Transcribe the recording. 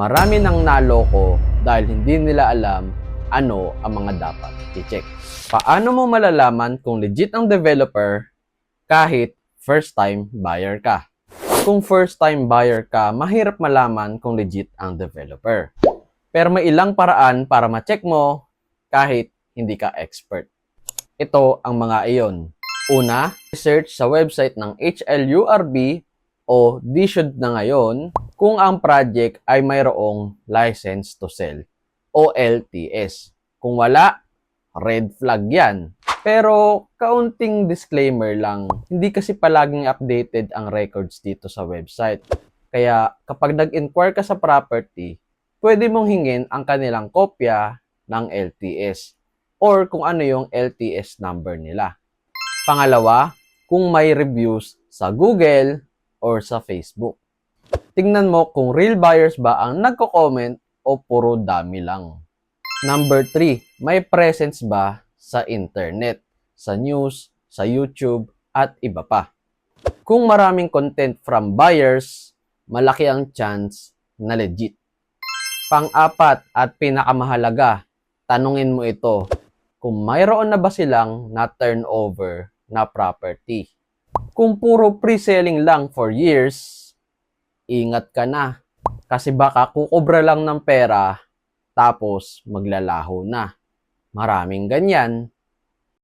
Marami nang naloko dahil hindi nila alam ano ang mga dapat i-check. Paano mo malalaman kung legit ang developer kahit first time buyer ka? Kung first time buyer ka, mahirap malaman kung legit ang developer. Pero may ilang paraan para ma-check mo kahit hindi ka expert. Ito ang mga iyon. Una, research sa website ng HLURB o DSUD na ngayon kung ang project ay mayroong license to sell o LTS. Kung wala, red flag yan. Pero kaunting disclaimer lang, hindi kasi palaging updated ang records dito sa website. Kaya kapag nag-inquire ka sa property, pwede mong hingin ang kanilang kopya ng LTS or kung ano yung LTS number nila. Pangalawa, kung may reviews sa Google or sa Facebook. Tingnan mo kung real buyers ba ang nagko-comment o puro dami lang. Number 3, may presence ba sa internet, sa news, sa YouTube, at iba pa. Kung maraming content from buyers, malaki ang chance na legit. Pang-apat at pinakamahalaga, tanungin mo ito, kung mayroon na ba silang na turnover na property. Kung puro pre-selling lang for years, ingat ka na. Kasi baka kukubra lang ng pera, tapos maglalaho na. Maraming ganyan.